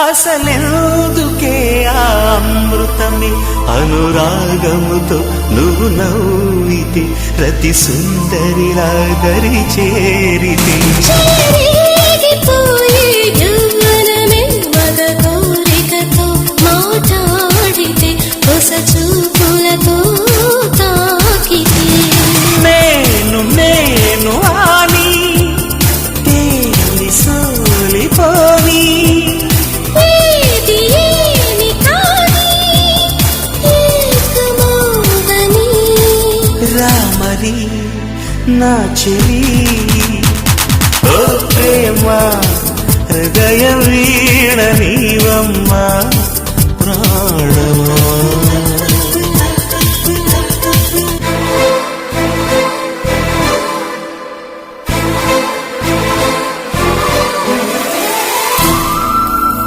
అసలెందుకే ఆ అమృతమే అనురాగముతో నువ్వు నవ్వితే ప్రతి సుందరిలా దరి చేరితే ఉన్నది నా చెవి. ఓ